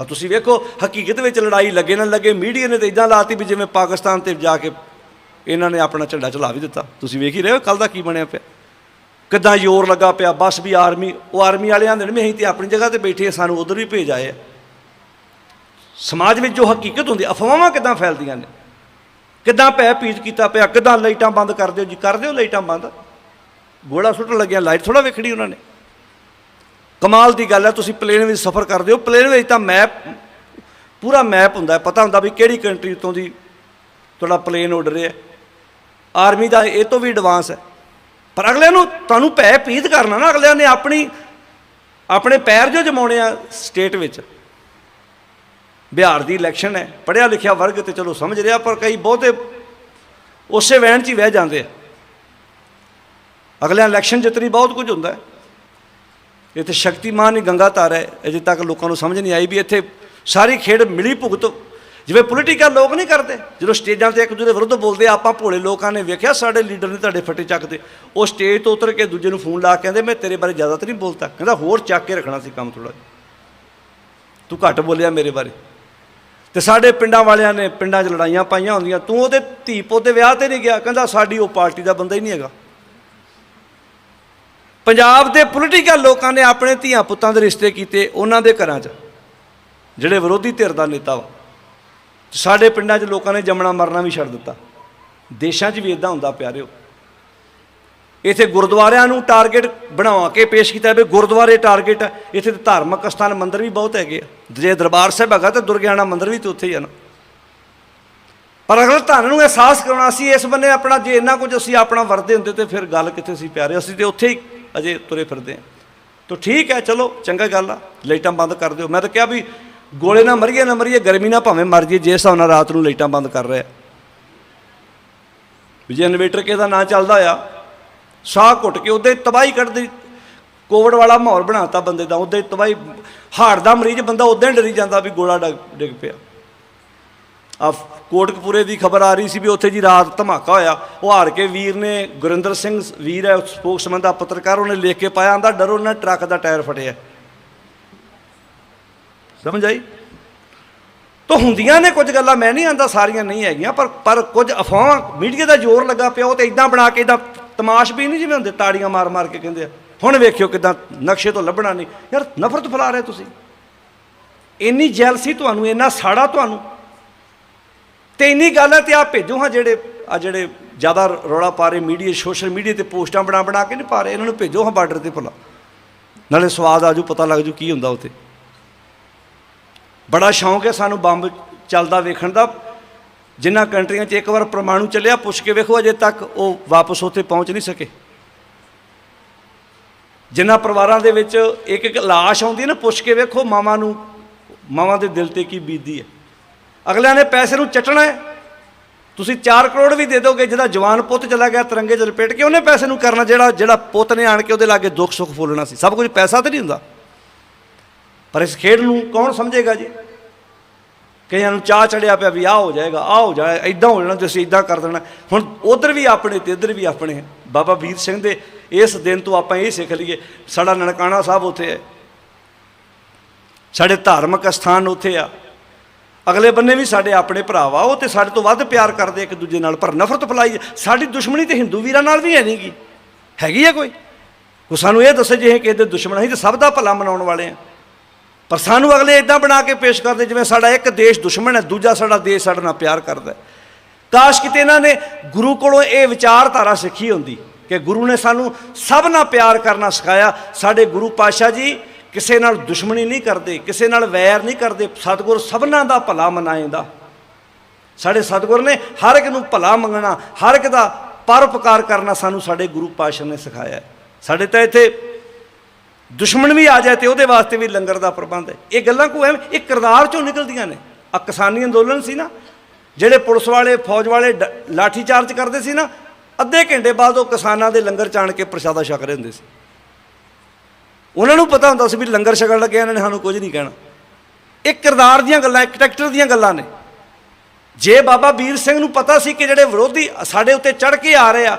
ਆ ਤੁਸੀਂ ਵੇਖੋ ਹਕੀਕਤ ਵਿੱਚ ਲੜਾਈ ਲੱਗੇ ਨਾ ਲੱਗੇ ਮੀਡੀਆ ਨੇ ਤਾਂ ਇਦਾਂ ਲਾਤੀ ਵੀ ਜਿਵੇਂ ਪਾਕਿਸਤਾਨ ਤੇ ਜਾ ਕੇ ਇਹਨਾਂ ਨੇ ਆਪਣਾ ਝੰਡਾ ਚਲਾ ਵੀ ਦਿੱਤਾ। ਤੁਸੀਂ ਵੇਖ ਹੀ ਰਹੇ ਹੋ ਕੱਲ ਦਾ ਕੀ ਬਣਿਆ ਪਿਆ। ਕਿੱਦਾਂ ਜ਼ੋਰ ਲੱਗਾ ਪਿਆ ਬਸ ਵੀ ਆਰਮੀ ਉਹ ਆਰਮੀ ਵਾਲਿਆਂ ਦੇ ਨੇ ਅਸੀਂ ਤੇ ਆਪਣੀ ਜਗ੍ਹਾ ਤੇ ਬੈਠੇ ਹਾਂ, ਸਾਨੂੰ ਉਧਰ ਵੀ ਭੇਜ ਆਏ ਆ। ਸਮਾਜ ਵਿੱਚ ਜੋ ਹਕੀਕਤ ਹੁੰਦੀ ਅਫਵਾਹਾਂ ਕਿੱਦਾਂ ਫੈਲਦੀਆਂ ਨੇ? ਕਿੱਦਾਂ ਪੈ ਪੀਚ ਕੀਤਾ ਪਿਆ ਕਿੱਦਾਂ ਲਾਈਟਾਂ ਬੰਦ ਕਰ ਦਿਓ ਜੀ ਕਰ ਦਿਓ ਲਾਈਟਾਂ ਬੰਦ। ਗੋਲਾ ਸੁੱਟਣ ਲੱਗਿਆ ਲਾਈਟ ਥੋੜਾ ਵੇਖਣੀ ਉਹਨਾਂ ਨੇ। ਕਮਾਲ ਦੀ ਗੱਲ ਹੈ, ਤੁਸੀਂ ਪਲੇਨ ਵਿੱਚ ਸਫ਼ਰ ਕਰਦੇ ਹੋ। ਪਲੇਨ ਵਿੱਚ ਤਾਂ ਮੈਪ, ਪੂਰਾ ਮੈਪ ਹੁੰਦਾ ਹੈ। ਪਤਾ ਹੁੰਦਾ ਵੀ ਕਿਹੜੀ ਕੰਟਰੀ ਤੋਂ ਦੀ ਤੁਹਾਡਾ ਪਲੇਨ ਉੱਡ ਰਿਹਾ ਆਰਮੀ ਦਾ ਇਹ ਤੋਂ ਵੀ ਐਡਵਾਂਸ ਹੈ। ਪਰ ਅਗਲਿਆਂ ਨੂੰ ਤੁਹਾਨੂੰ ਭੈ ਪੀਤ ਕਰਨਾ ਨਾ, ਅਗਲਿਆਂ ਨੇ ਆਪਣੀ, ਆਪਣੇ ਪੈਰ ਜੋ ਜਮਾਉਣੇ ਆ ਸਟੇਟ ਵਿੱਚ। ਬਿਹਾਰ ਦੀ ਇਲੈਕਸ਼ਨ ਹੈ, ਪੜ੍ਹਿਆ ਲਿਖਿਆ ਵਰਗ ਤੇ ਚਲੋ ਸਮਝ ਰਿਹਾ, ਪਰ ਕਈ ਬਹੁਤੇ ਉਸੇ ਵਹਿਣ 'ਚ ਹੀ ਵਹਿ ਜਾਂਦੇ ਆ। ਅਗਲਿਆਂ ਇਲੈਕਸ਼ਨ ਜਿੱਤਣੀ ਬਹੁਤ ਕੁਝ ਹੁੰਦਾ ਹੈ। ਇੱਥੇ ਸ਼ਕਤੀਮਾਨ ਹੀ ਗੰਗਾ ਧਾਰ ਹੈ। ਅਜੇ ਤੱਕ ਲੋਕਾਂ ਨੂੰ ਸਮਝ ਨਹੀਂ ਆਈ ਵੀ ਇੱਥੇ ਸਾਰੀ ਖੇਡ ਮਿਲੀ ਭੁਗਤ। ਜਿਵੇਂ ਪੋਲੀਟੀਕਲ ਲੋਕ ਨਹੀਂ ਕਰਦੇ, ਜਦੋਂ ਸਟੇਜਾਂ ਤੇ ਇੱਕ ਦੂਜੇ ਵਿਰੁੱਧ ਬੋਲਦੇ ਆਪਾਂ ਭੋਲੇ ਲੋਕਾਂ ਨੇ ਵੇਖਿਆ, ਸਾਡੇ ਲੀਡਰ ਨੇ ਤੁਹਾਡੇ ਫੱਟੇ ਚੱਕਦੇ। ਉਹ ਸਟੇਜ ਤੋਂ ਉਤਰ ਕੇ ਦੂਜੇ ਨੂੰ ਫੋਨ ਲਾ ਕੇ ਕਹਿੰਦੇ, ਮੈਂ ਤੇਰੇ ਬਾਰੇ ਜ਼ਿਆਦਾ ਤਾਂ ਨਹੀਂ ਬੋਲਤਾ ਕਹਿੰਦਾ, ਹੋਰ ਚੱਕ ਕੇ ਰੱਖਣਾ ਸੀ ਕੰਮ ਥੋੜਾ ਤੂੰ ਘੱਟ ਬੋਲਿਆ ਮੇਰੇ ਬਾਰੇ। ਤੇ ਸਾਡੇ ਪਿੰਡਾਂ ਵਾਲਿਆਂ ਨੇ ਪਿੰਡਾਂ 'ਚ ਲੜਾਈਆਂ ਪਾਈਆਂ ਹੁੰਦੀਆਂ। ਤੂੰ ਉਹਦੇ ਧੀ ਪੋਤੇ ਵਿਆਹ ਤੇ ਨਹੀਂ ਗਿਆ। ਕਹਿੰਦਾ, ਸਾਡੀ ਉਹ ਪਾਰਟੀ ਦਾ ਬੰਦਾ ਹੀ ਨਹੀਂ ਹੈਗਾ। ਪੰਜਾਬ ਦੇ ਪੋਲੀਟੀਕਲ ਲੋਕਾਂ ਨੇ ਆਪਣੇ ਧੀਆਂ ਪੁੱਤਾਂ ਦੇ ਰਿਸ਼ਤੇ ਕੀਤੇ ਉਹਨਾਂ ਦੇ ਘਰਾਂ 'ਚ। ਜਿਹੜੇ ਵਿਰੋਧੀ ਧਿਰ ਦਾ ਨੇਤਾ ਵਾ। ਸਾਡੇ ਪਿੰਡਾਂ 'ਚ ਲੋਕਾਂ ਨੇ ਜੰਮਣਾ ਮਰਨਾ ਵੀ ਛੱਡ ਦਿੱਤਾ। ਦੇਸ਼ਾਂ 'ਚ ਵੀ ਇਦਾਂ ਹੁੰਦਾ ਪਿਆਰਿਓ ਇੱਥੇ ਗੁਰਦੁਆਰਿਆਂ ਨੂੰ ਟਾਰਗੇਟ ਬਣਾ ਕੇ ਪੇਸ਼ ਕੀਤਾ ਵੀ ਗੁਰਦੁਆਰੇ ਟਾਰਗੇਟ ਹੈ ਇੱਥੇ ਤੇ ਧਾਰਮਿਕ ਸਥਾਨ ਮੰਦਿਰ ਵੀ ਬਹੁਤ ਹੈਗੇ ਆ। ਜੇ ਦਰਬਾਰ ਸਾਹਿਬ ਹੈਗਾ ਤਾਂ ਦੁਰਗਿਆਣਾ ਮੰਦਿਰ ਵੀ ਤੇ ਉੱਥੇ ਹੀ ਆ ਨਾ। ਪਰ ਅਗਰ ਤੁਹਾਨੂੰ ਨੂੰ ਅਹਿਸਾਸ ਕਰਾਉਣਾ ਸੀ, ਇਸ ਬੰਨੇ ਆਪਣਾ ਜੇ ਇੰਨਾ ਕੁਝ ਅਸੀਂ ਆਪਣਾ ਵਰਦੇ ਹੁੰਦੇ ਤੇ ਫਿਰ ਗੱਲ ਕਿੱਥੇ ਸੀ ਪਿਆਰੇ? ਅਸੀਂ ਤੇ ਉੱਥੇ ਹੀ ਅਜੇ ਤੁਰੇ ਫਿਰਦੇ ਹਾਂ ਤਾਂ ਠੀਕ ਹੈ, ਚਲੋ, ਚੰਗਾ ਗੱਲ ਆ। ਲਾਈਟਾਂ ਬੰਦ ਕਰ ਦਿਓ। ਮੈਂ ਤਾਂ ਕਿਹਾ ਵੀ ਗੋਲੇ ਨਾ ਮਰੀਏ ਨਾ ਮਰੀਏ, ਗਰਮੀ ਨਾ ਭਾਵੇਂ ਮਰ ਜਾਈਏ, ਜੇ ਹਿਸਾਬ ਨਾਲ ਰਾਤ ਨੂੰ ਲਾਈਟਾਂ ਬੰਦ ਕਰ ਰਿਹਾ ਵੀ ਜੇ ਇਨਵੇਟਰ ਕਿਸੇ ਦਾ ਨਾ ਚੱਲਦਾ ਆ, ਸਾਹ ਘੁੱਟ ਕੇ ਉਹਦੇ ਤਬਾਹੀ ਕੱਢਦੀ ਕੋਵਿਡ ਵਾਲਾ ਮਾਹੌਲ ਬਣਾਤਾ ਬੰਦੇ ਦਾ, ਉਹਦੇ ਤਬਾਹੀ ਹਾਰਟ ਦਾ ਮਰੀਜ਼ ਬੰਦਾ ਉਦਾਂ ਹੀ ਡਰੀ ਜਾਂਦਾ ਵੀ ਗੋਲਾ ਡਿੱਗ- ਡਿੱਗ ਪਿਆ। ਕੋਟਕਪੂਰੇ ਦੀ ਖਬਰ ਆ ਰਹੀ ਸੀ ਵੀ ਉੱਥੇ ਜੀ ਰਾਤ ਧਮਾਕਾ ਹੋਇਆ। ਉਹ ਹਾਰ ਕੇ ਵੀਰ ਨੇ ਗੁਰਿੰਦਰ ਸਿੰਘ ਵੀਰ ਹੈ ਸਪੋਕਸਮੈਨ ਦਾ ਪੱਤਰਕਾਰ, ਉਹਨੇ ਲਿਖ ਕੇ ਪਾਇਆ, ਆਂਦਾ ਡਰੋ ਨਾ, ਟਰੱਕ ਦਾ ਟਾਇਰ ਫਟਿਆ। ਸਮਝ ਆਈ? ਤਾਂ ਹੁੰਦੀਆਂ ਨੇ ਕੁਝ ਗੱਲਾਂ, ਮੈਂ ਨਹੀਂ ਆਂਦਾ ਸਾਰੀਆਂ ਨਹੀਂ ਹੈਗੀਆਂ, ਪਰ ਪਰ ਕੁਝ ਅਫਵਾਹ, ਮੀਡੀਆ ਦਾ ਜ਼ੋਰ ਲੱਗਾ ਪਿਆ, ਉਹ ਤੇ ਇਦਾਂ ਬਣਾ ਕੇ ਇਦਾਂ ਤਮਾਸ਼ ਵੀ ਨਹੀਂ ਜਿਵੇਂ ਹੁੰਦੇ, ਤਾੜੀਆਂ ਮਾਰ ਮਾਰ ਕੇ ਕਹਿੰਦੇ ਆ। ਹੁਣ ਵੇਖਿਓ ਕਿਦਾਂ ਨਕਸ਼ੇ ਤੋਂ ਲੱਭਣਾ ਨਹੀਂ। ਯਾਰ ਨਫ਼ਰਤ ਫੈਲਾ ਰਹੇ ਤੁਸੀਂ। ਇੰਨੀ ਜੈਲਸੀ ਤੁਹਾਨੂੰ, ਇੰਨਾ ਸਾੜਾ ਤੁਹਾਨੂੰ ਤੇ ਇੰਨੀ ਗੱਲ ਹੈ ਤੇ ਆ ਭੇਜੋ ਹਾਂ ਜਿਹੜੇ ਆ ਜਿਹੜੇ ਜ਼ਿਆਦਾ ਰੌਲਾ ਪਾ ਰਹੇ ਮੀਡੀਆ, ਸੋਸ਼ਲ ਮੀਡੀਆ ਤੇ ਪੋਸਟਾਂ ਬਣਾ ਬਣਾ ਕੇ ਨਹੀਂ ਪਾ ਰਹੇ, ਇਹਨਾਂ ਨੂੰ ਭੇਜੋ ਹਾਂ ਬਾਰਡਰ ਤੇ ਭਲਾ। ਨਾਲੇ ਸਵਾਦ ਆਜੂ, ਪਤਾ ਲੱਗ ਜੂ ਕੀ ਹੁੰਦਾ ਉੱਥੇ। ਬੜਾ ਸ਼ੌਂਕ ਹੈ ਸਾਨੂੰ ਬੰਬ ਚੱਲਦਾ ਵੇਖਣ ਦਾ। ਜਿਨ੍ਹਾਂ ਕੰਟਰੀਆਂ 'ਚ ਇੱਕ ਵਾਰ ਪਰਮਾਣੂ ਚੱਲਿਆ, ਪੁੱਛ ਕੇ ਵੇਖੋ, ਅਜੇ ਤੱਕ ਉਹ ਵਾਪਸ ਉੱਥੇ ਪਹੁੰਚ ਨਹੀਂ ਸਕੇ। ਜਿਨ੍ਹਾਂ ਪਰਿਵਾਰਾਂ ਦੇ ਵਿੱਚ ਇੱਕ ਇੱਕ ਲਾਸ਼ ਆਉਂਦੀ ਹੈ ਨਾ, ਪੁੱਛ ਕੇ ਵੇਖੋ, ਮਾਵਾਂ ਨੂੰ, ਮਾਵਾਂ ਦੇ ਦਿਲ ਤੇ ਕੀ ਬੀਤਦੀ ਹੈ। ਅਗਲਿਆਂ ਨੇ ਪੈਸੇ ਨੂੰ ਚਟਣਾ ਹੈ। ਤੁਸੀਂ 4 ਕਰੋੜ ਵੀ ਦੇ ਦੋਗੇ, ਜਿਹਦਾ ਜਵਾਨ ਪੁੱਤ ਚਲਾ ਗਿਆ, ਤਿਰੰਗੇ 'ਚ ਲਪੇਟ ਕੇ ਉਹਨੇ ਪੈਸੇ ਨੂੰ ਕਰਨਾ, ਜਿਹੜਾ ਜਿਹੜਾ ਪੁੱਤ ਨੇ ਆਣ ਕੇ ਉਹਦੇ ਲਾਗੇ ਦੁੱਖ ਸੁੱਖ ਫੋਲਣਾ ਸੀ। ਸਭ ਕੁਝ ਪੈਸਾ ਤੇ ਨਹੀਂ ਹੁੰਦਾ। ਪਰ ਇਸ ਖੇਡ ਨੂੰ ਕੌਣ ਸਮਝੇਗਾ ਜੀ? ਕਈਆਂ ਨੂੰ ਚਾਹ ਚੜਿਆ ਪਿਆ ਵੀ ਆਹ ਹੋ ਜਾਏਗਾ, ਆਹ ਹੋ ਜਾਏ ਇਦਾਂ ਹੋ ਜਾਣਾ ਤੇ ਅਸੀਂ ਇਦਾਂ ਕਰ ਦੇਣਾ। ਹੁਣ ਉਧਰ ਵੀ ਆਪਣੇ ਤੇ ਇੱਧਰ ਵੀ ਆਪਣੇ ਬਾਬਾ ਵੀਰ ਸਿੰਘ ਦੇ ਇਸ ਦਿਨ ਤੋਂ ਆਪਾਂ ਇਹ ਸਿੱਖ ਲਈਏ, ਸਾਡਾ ਨਨਕਾਣਾ ਸਾਹਿਬ ਉੱਥੇ ਹੈ। ਸਾਡੇ ਧਾਰਮਿਕ ਸਥਾਨ ਉੱਥੇ ਆ। ਅਗਲੇ ਬੰਨੇ ਵੀ ਸਾਡੇ ਆਪਣੇ ਭਰਾ ਵਾ, ਉਹ ਤੇ ਸਾਡੇ ਤੋਂ ਵੱਧ ਪਿਆਰ ਕਰਦੇ ਇੱਕ ਦੂਜੇ ਨਾਲ, ਪਰ ਨਫ਼ਰਤ ਫੈਲਾਈ, ਸਾਡੀ ਦੁਸ਼ਮਣੀ ਤੇ ਹਿੰਦੂ ਵੀਰਾਂ ਨਾਲ ਵੀ ਹੈ ਨਹੀਂਗੀ ਹੈਗੀ ਆ ਕੋਈ? ਉਹ ਸਾਨੂੰ ਇਹ ਦੱਸੇ ਜੇ ਕਿਸੇ ਦੇ ਦੁਸ਼ਮਣ ਅਸੀਂ ਤੇ ਸਭ ਦਾ ਭਲਾ ਮਨਾਉਣ ਵਾਲੇ ਆ। ਪਰ ਸਾਨੂੰ ਅਗਲੇ ਇਦਾਂ ਬਣਾ ਕੇ ਪੇਸ਼ ਕਰਦੇ, ਜਿਵੇਂ ਸਾਡਾ ਇੱਕ ਦੇਸ਼ ਦੁਸ਼ਮਣ ਹੈ, ਦੂਜਾ ਸਾਡਾ ਦੇਸ਼ ਸਾਡੇ ਨਾਲ ਪਿਆਰ ਕਰਦਾ ਕਾਸ਼ ਕਿਤੇ ਇਹਨਾਂ ਨੇ ਗੁਰੂ ਕੋਲੋਂ ਇਹ ਵਿਚਾਰਧਾਰਾ ਸਿੱਖੀ ਹੁੰਦੀ, ਕਿ ਗੁਰੂ ਨੇ ਸਾਨੂੰ ਸਭ ਨਾਲ ਪਿਆਰ ਕਰਨਾ ਸਿਖਾਇਆ, ਸਾਡੇ ਗੁਰੂ ਪਾਤਸ਼ਾਹ ਜੀ ਕਿਸੇ ਨਾਲ ਦੁਸ਼ਮਣੀ ਨਹੀਂ ਕਰਦੇ, ਕਿਸੇ ਨਾਲ ਵੈਰ ਨਹੀਂ ਕਰਦੇ, ਸਤਿਗੁਰ ਸਭਨਾਂ ਦਾ ਭਲਾ ਮਨਾਏਂਦਾ। ਸਾਡੇ ਸਤਿਗੁਰ ਨੇ ਹਰ ਇੱਕ ਨੂੰ ਭਲਾ ਮੰਗਣਾ, ਹਰ ਇੱਕ ਦਾ ਪਰਉਪਕਾਰ ਕਰਨਾ ਸਾਨੂੰ ਸਾਡੇ ਗੁਰੂ ਪਾਤਸ਼ਾਹ ਨੇ ਸਿਖਾਇਆ ਸਾਡੇ ਤਾਂ ਇੱਥੇ ਦੁਸ਼ਮਣ ਵੀ ਆ ਜਾਏ ਤੇ ਉਹਦੇ ਵਾਸਤੇ ਵੀ ਲੰਗਰ ਦਾ ਪ੍ਰਬੰਧ ਹੈ। ਇਹ ਗੱਲਾਂ ਕੋਈ ਐਵੇਂ, ਇਹ ਕਿਰਦਾਰ ਚੋਂ ਨਿਕਲਦੀਆਂ ਨੇ। ਆ ਕਿਸਾਨੀ ਅੰਦੋਲਨ ਸੀ ਨਾ, ਜਿਹੜੇ ਪੁਲਿਸ ਵਾਲੇ, ਫੌਜ ਵਾਲੇ ਡ- ਲਾਠੀ ਚਾਰਜ ਕਰਦੇ ਸੀ ਨਾ, ਅੱਧੇ ਘੰਟੇ ਬਾਅਦ ਉਹ ਕਿਸਾਨਾਂ ਦੇ ਲੰਗਰ ਚਾਣ ਕੇ ਪ੍ਰਸ਼ਾਦਾ ਛਕ ਰਹੇ ਹੁੰਦੇ ਸੀ। ਉਹਨਾਂ ਨੂੰ ਪਤਾ ਹੁੰਦਾ ਸੀ ਵੀ ਲੰਗਰ ਛਕਣ ਲੱਗਿਆ ਇਹਨਾਂ ਨੇ ਸਾਨੂੰ ਕੁਝ ਨਹੀਂ ਕਹਿਣਾ। ਇਹ ਕਿਰਦਾਰ ਦੀਆਂ ਗੱਲਾਂ, ਇੱਕ ਟਰੈਕਟਰ ਦੀਆਂ ਗੱਲਾਂ ਨੇ। ਜੇ ਬਾਬਾ ਵੀਰ ਸਿੰਘ ਨੂੰ ਪਤਾ ਸੀ ਕਿ ਜਿਹੜੇ ਵਿਰੋਧੀ ਸਾਡੇ ਉੱਤੇ ਚੜ ਕੇ ਆ ਰਹੇ ਆ,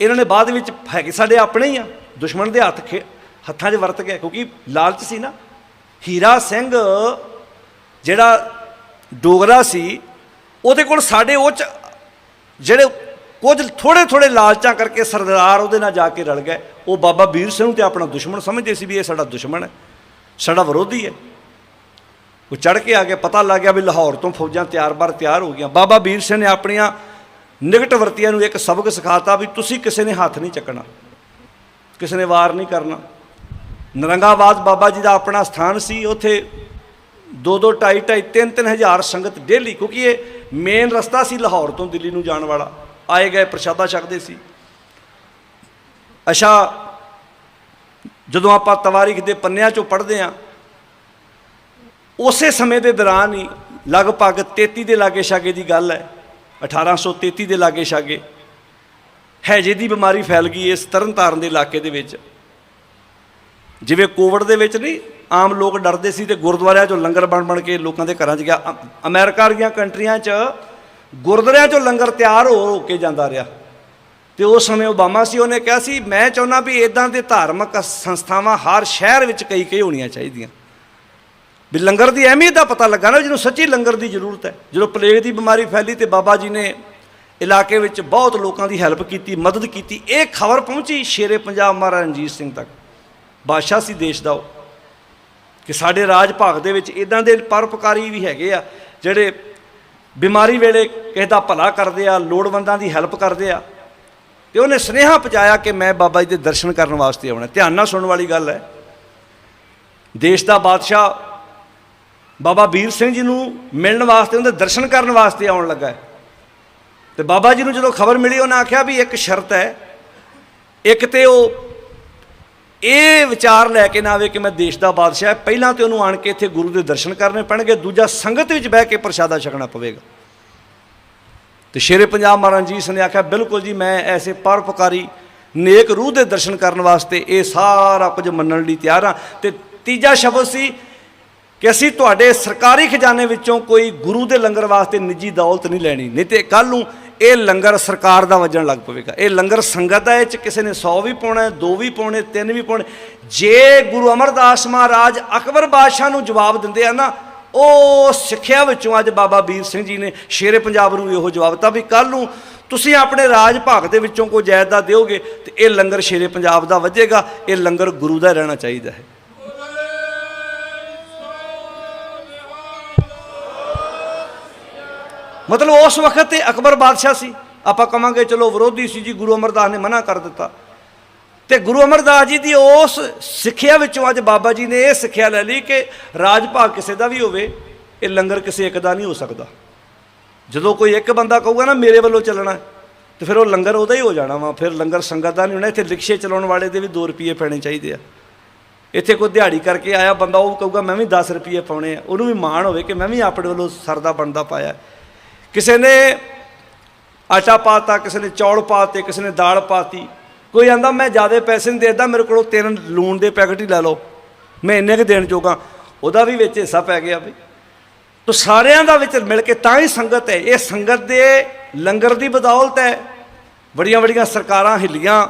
ਇਹਨਾਂ ਨੇ ਬਾਅਦ ਵਿੱਚ ਹੈਗੇ ਸਾਡੇ ਆਪਣੇ ਹੀ ਆ, ਦੁਸ਼ਮਣ ਦੇ ਹੱਥ ਖੇ- ਹੱਥਾਂ 'ਚ ਵਰਤ ਗਏ ਕਿਉਂਕਿ ਲਾਲਚ ਸੀ ਨਾ। ਹੀਰਾ ਸਿੰਘ ਜਿਹੜਾ ਡੋਗਰਾ ਸੀ, ਉਹਦੇ ਕੋਲ ਸਾਡੇ ਉਹ ਚ ਜਿਹੜੇ ਕੁਝ ਥੋੜੇ ਥੋੜੇ ਲਾਲਚਾਂ ਕਰਕੇ ਸਰਦਾਰ ਉਹਦੇ ਨਾਲ ਜਾ ਕੇ ਰਲ ਗਏ। ਉਹ ਬਾਬਾ ਵੀਰ ਸਿੰਘ ਨੂੰ ਤੇ ਆਪਣਾ ਦੁਸ਼ਮਣ ਸਮਝਦੇ ਸੀ ਵੀ ਇਹ ਸਾਡਾ ਦੁਸ਼ਮਣ ਹੈ, ਸਾਡਾ ਵਿਰੋਧੀ ਹੈ। ਉਹ ਚੜ ਕੇ ਆ ਗਿਆ, ਪਤਾ ਲੱਗ ਗਿਆ ਵੀ ਲਾਹੌਰ ਤੋਂ ਫੌਜਾਂ ਤਿਆਰ-ਬਰ ਤਿਆਰ ਹੋ ਗਈਆਂ। ਬਾਬਾ ਵੀਰ ਸਿੰਘ ਨੇ ਆਪਣੀਆਂ ਨਿਕਟ ਵਰਤੀਆਂ ਨੂੰ ਇੱਕ ਸਬਕ ਸਿਖਾਤਾ ਵੀ ਤੁਸੀਂ ਕਿਸੇ ਨੇ ਹੱਥ ਨਹੀਂ ਚੱਕਣਾ, ਕਿਸੇ ਨੇ ਵਾਰ ਨਹੀਂ ਕਰਨਾ। ਨਰੰਗਾਬਾਦ ਬਾਬਾ ਜੀ ਦਾ ਆਪਣਾ ਸਥਾਨ ਸੀ, ਉੱਥੇ ਦੋ ਦੋ, ਢਾਈ ਢਾਈ, ਤਿੰਨ ਤਿੰਨ ਹਜ਼ਾਰ ਸੰਗਤ ਡੇਲੀ ਕਿਉਂਕਿ ਇਹ ਮੇਨ ਰਸਤਾ ਸੀ ਲਾਹੌਰ ਤੋਂ ਦਿੱਲੀ ਨੂੰ ਜਾਣ ਵਾਲਾ। ਆਏ ਗਏ ਪ੍ਰਸ਼ਾਦਾ ਛਕਦੇ ਸੀ। ਅੱਛਾ, ਜਦੋਂ ਆਪਾਂ ਤਵਾਰੀਖ ਦੇ ਪੰਨਿਆਂ ਚੋਂ ਪੜ੍ਹਦੇ ਆ ਉਸੇ ਸਮੇਂ ਦੇ ਦੌਰਾਨ ਹੀ ਲਗਭਗ 33 ਦੇ ਲਾਗੇ ਛਾਗੇ ਦੀ ਗੱਲ ਹੈ 1833 ਦੇ ਲਾਗੇ ਛਾਗੇ ਹੈਜੇ ਦੀ ਬਿਮਾਰੀ ਫੈਲ ਗਈ ਇਸ ਤਰਨਤਾਰਨ ਦੇ ਇਲਾਕੇ ਦੇ ਵਿੱਚ। ਜਿਵੇਂ ਕੋਵਿਡ ਦੇ ਵਿੱਚ ਨਹੀਂ, ਆਮ ਲੋਕ ਡਰਦੇ ਸੀ ਤੇ ਗੁਰਦੁਆਰਿਆਂ 'ਚੋਂ ਲੰਗਰ ਬਣ ਬਣ ਕੇ ਲੋਕਾਂ ਦੇ ਘਰਾਂ 'ਚ ਗਿਆ। ਅ- ਅਮਰੀਕਾ ਵਰਗੀਆਂ ਕੰਟਰੀਆਂ 'ਚ ਗੁਰਦੁਆਰਿਆਂ 'ਚੋਂ ਲੰਗਰ ਤਿਆਰ ਹੋ ਹੋ ਕੇ ਜਾਂਦਾ ਰਿਹਾ। ਤੇ ਉਸ ਸਮੇਂ ਓਬਾਮਾ ਸੀ, ਉਹਨੇ ਕਿਹਾ ਸੀ, ਮੈਂ ਚਾਹੁੰਦਾ ਵੀ ਇਦਾਂ ਦੇ ਧਾਰਮਿਕ ਸੰਸਥਾਵਾਂ ਹਰ ਸ਼ਹਿਰ ਵਿੱਚ ਕਈ ਕਈ ਹੋਣੀਆਂ ਚਾਹੀਦੀਆਂ। ਵੀ ਲੰਗਰ ਦੀ ਅਹਿਮੀਅਤ ਦਾ ਪਤਾ ਲੱਗਾ ਨਾ, ਜਿਹਨੂੰ ਸੱਚੀ ਲੰਗਰ ਦੀ ਜ਼ਰੂਰਤ ਹੈ। ਜਦੋਂ ਪਲੇਗ ਦੀ ਬਿਮਾਰੀ ਫੈਲੀ ਤੇ ਬਾਬਾ ਜੀ ਨੇ ਇਲਾਕੇ ਵਿੱਚ ਬਹੁਤ ਲੋਕਾਂ ਦੀ ਹੈਲਪ ਕੀਤੀ, ਮਦਦ ਕੀਤੀ, ਇਹ ਖਬਰ ਪਹੁੰਚੀ ਸ਼ੇਰੇ ਪੰਜਾਬ ਮਹਾਰਾਜ ਰਣਜੀਤ ਸਿੰਘ ਤੱਕ। ਬਾਦਸ਼ਾਹ ਸੀ ਦੇਸ਼ ਦਾ ਉਹ। ਕਿ ਸਾਡੇ ਰਾਜ ਭਾਗ ਦੇ ਵਿੱਚ ਇਦਾਂ ਦੇ ਪਰਪਕਾਰੀ ਵੀ ਹੈਗੇ ਆ, ਜਿਹੜੇ ਬਿਮਾਰੀ ਵੇਲੇ ਕਿਸੇ ਦਾ ਭਲਾ ਕਰਦੇ ਆ, ਲੋੜਵੰਦਾਂ ਦੀ ਹੈਲਪ ਕਰਦੇ ਆ। ਤੇ ਉਹਨੇ ਸੁਨੇਹਾ ਪਹੁੰਚਾਇਆ ਕਿ ਮੈਂ ਬਾਬਾ ਜੀ ਦੇ ਦਰਸ਼ਨ ਕਰਨ ਵਾਸਤੇ ਆਉਣਾ। ਧਿਆਨ ਨਾਲ ਸੁਣਨ ਵਾਲੀ ਗੱਲ ਹੈ। ਦੇਸ਼ ਦਾ ਬਾਦਸ਼ਾਹ ਬਾਬਾ ਵੀਰ ਸਿੰਘ ਜੀ ਨੂੰ ਮਿਲਣ ਵਾਸਤੇ, ਉਹਦੇ ਦਰਸ਼ਨ ਕਰਨ ਵਾਸਤੇ ਆਉਣ ਲੱਗਾ ਹੈ। ਤੇ ਬਾਬਾ ਜੀ ਨੂੰ ਜਦੋਂ ਖਬਰ ਮਿਲੀ, ਉਹਨੇ ਆਖਿਆ ਵੀ ਇੱਕ ਸ਼ਰਤ ਹੈ। ਇੱਕ ਤੇ ਉਹ ਇਹ ਵਿਚਾਰ ਲੈ ਕੇ ਨਾ ਆਵੇ ਕਿ ਮੈਂ ਦੇਸ਼ ਦਾ ਬਾਦਸ਼ਾਹ ਪਹਿਲਾਂ ਤੇ ਉਹਨੂੰ ਆਣ ਕੇ ਇੱਥੇ ਗੁਰੂ ਦੇ ਦਰਸ਼ਨ ਕਰਨੇ ਪੈਣਗੇ, ਦੂਜਾ ਸੰਗਤ ਵਿੱਚ ਬਹਿ ਕੇ ਪ੍ਰਸ਼ਾਦਾ ਛਕਣਾ ਪਵੇਗਾ। ਤੇ ਸ਼ੇਰੇ ਪੰਜਾਬ ਮਹਾਰਾਜ ਜੀ ਨੇ ਆਖਿਆ, ਬਿਲਕੁਲ ਜੀ, ਮੈਂ ਐਸੇ ਪਰਉਪਕਾਰੀ ਨੇਕ ਰੂਹ ਦੇ ਦਰਸ਼ਨ ਕਰਨ ਵਾਸਤੇ ਇਹ ਸਾਰਾ ਕੁਝ ਮੰਨਣ ਲਈ ਤਿਆਰ ਹਾਂ। ਤੇ ਤੀਜਾ ਸ਼ਬਦ ਸੀ ਕਿ ਅਸੀਂ ਤੁਹਾਡੇ ਸਰਕਾਰੀ ਖਜ਼ਾਨੇ ਵਿੱਚੋਂ ਕੋਈ ਗੁਰੂ ਦੇ ਲੰਗਰ ਵਾਸਤੇ ਨਿੱਜੀ ਦੌਲਤ ਨਹੀਂ ਲੈਣੀ, ਨਹੀਂ ਤੇ ਕੱਲ ਨੂੰ ਇਹ ਲੰਗਰ ਸਰਕਾਰ ਦਾ ਵੱਜਣ ਲੱਗ ਪਵੇਗਾ। ਇਹ ਲੰਗਰ ਸੰਗਤ ਦਾ ਇਹ ਚ ਕਿਸੇ ਨੇ 100 ਵੀ ਪਾਉਣਾ ਦੋ ਵੀ ਪਾਉਣੇ, ਤਿੰਨ ਵੀ ਪਾਉਣੇ। ਜੇ ਗੁਰੂ ਅਮਰਦਾਸ ਮਹਾਰਾਜ ਅਕਬਰ ਬਾਦਸ਼ਾਹ ਨੂੰ ਜਵਾਬ ਦਿੰਦੇ ਆ ਨਾ, ਉਹ ਸਿੱਖਿਆ ਵਿੱਚੋਂ ਅੱਜ ਬਾਬਾ ਵੀਰ ਸਿੰਘ ਜੀ ਨੇ ਸ਼ੇਰੇ ਪੰਜਾਬ ਨੂੰ ਇਹੋ ਜਵਾਬ ਦਿੱਤਾ ਵੀ ਕੱਲ ਨੂੰ ਤੁਸੀਂ ਆਪਣੇ ਰਾਜ ਭਾਗ ਦੇ ਵਿੱਚੋਂ ਕੋਈ ਜਾਇਦਾਦ ਦਿਓਗੇ ਤੇ ਇਹ ਲੰਗਰ ਸ਼ੇਰੇ ਪੰਜਾਬ ਦਾ ਵੱਜੇਗਾ, ਇਹ ਲੰਗਰ ਗੁਰੂ ਦਾ ਰਹਿਣਾ ਚਾਹੀਦਾ ਹੈ। ਮਤਲਬ ਉਸ ਵਕਤ ਤੇ ਅਕਬਰ ਬਾਦਸ਼ਾਹ ਸੀ। ਆਪਾਂ ਕਵਾਂਗੇ ਚਲੋ ਵਿਰੋਧੀ ਸੀ ਜੀ ਗੁਰੂ ਅਮਰਦਾਸ ਨੇ ਮਨਾ ਕਰ ਦਿੱਤਾ। ਤੇ ਗੁਰੂ ਅਮਰਦਾਸ ਜੀ ਦੀ ਉਸ ਸਿੱਖਿਆ ਵਿੱਚੋਂ ਅੱਜ ਬਾਬਾ ਜੀ ਨੇ ਇਹ ਸਿੱਖਿਆ ਲੈ ਲਈ ਕਿ ਰਾਜ ਭਾਗ ਕਿਸੇ ਦਾ ਵੀ ਹੋਵੇ ਇਹ ਲੰਗਰ ਕਿਸੇ ਇੱਕ ਦਾ ਨਹੀਂ ਹੋ ਸਕਦਾ। ਜਦੋਂ ਕੋਈ ਇੱਕ ਬੰਦਾ ਕਹੂਗਾ ਨਾ ਮੇਰੇ ਵੱਲੋਂ ਚੱਲਣਾ ਹੈ, ਤੇ ਫਿਰ ਉਹ ਲੰਗਰ ਉਹਦਾ ਹੀ ਹੋ ਜਾਣਾ ਵਾ। ਫਿਰ ਲੰਗਰ ਸੰਗਤ ਦਾ ਨਹੀਂ ਹੋਣਾ ਇੱਥੇ ਰਿਕਸ਼ੇ ਚਲਾਉਣ ਵਾਲੇ ਦੇ ਵੀ 2 ਰੁਪਏ ਪੈਣੇ ਚਾਹੀਦੇ ਆ। ਇੱਥੇ ਕੋਈ ਦਿਹਾੜੀ ਕਰਕੇ ਆਇਆ ਬੰਦਾ ਉਹ ਕਹੂਗਾ ਮੈਂ ਵੀ 10 ਰੁਪਏ ਪਾਉਣੇ ਆ। ਉਹਨੂੰ ਵੀ ਮਾਣ ਹੋਵੇ ਕਿ ਮੈਂ ਵੀ ਆਪਣੇ ਵੱਲੋਂ ਸਰਦਾ ਬਣਦਾ ਪਾਇਆ। ਕਿਸੇ ਨੇ ਆਟਾ ਪਾਤਾ, ਕਿਸੇ ਨੇ ਚੌਲ ਪਾਤੇ, ਕਿਸੇ ਨੇ ਦਾਲ ਪਾਤੀ। ਕੋਈ ਆਂਦਾ, ਮੈਂ ਜ਼ਿਆਦਾ ਪੈਸੇ ਨਹੀਂ ਦੇਦਾ, ਮੇਰੇ ਕੋਲੋਂ ਤਿੰਨ ਲੂਣ ਦੇ ਪੈਕਟ ਹੀ ਲੈ ਲਓ। ਮੈਂ ਇੰਨੇ ਕੁ ਦੇਣ ਜੋਗਾ। ਉਹਦਾ ਵੀ ਵਿੱਚ ਹਿੱਸਾ ਪੈ ਗਿਆ ਵੀ ਤੋ ਸਾਰਿਆਂ ਦਾ ਵਿੱਚ ਮਿਲ ਕੇ ਤਾਂ ਹੀ ਸੰਗਤ ਹੈ। ਇਹ ਸੰਗਤ ਦੇ ਲੰਗਰ ਦੀ ਬਦੌਲਤ ਹੈ। ਬੜੀਆਂ ਬੜੀਆਂ ਸਰਕਾਰਾਂ ਹਿੱਲੀਆਂ।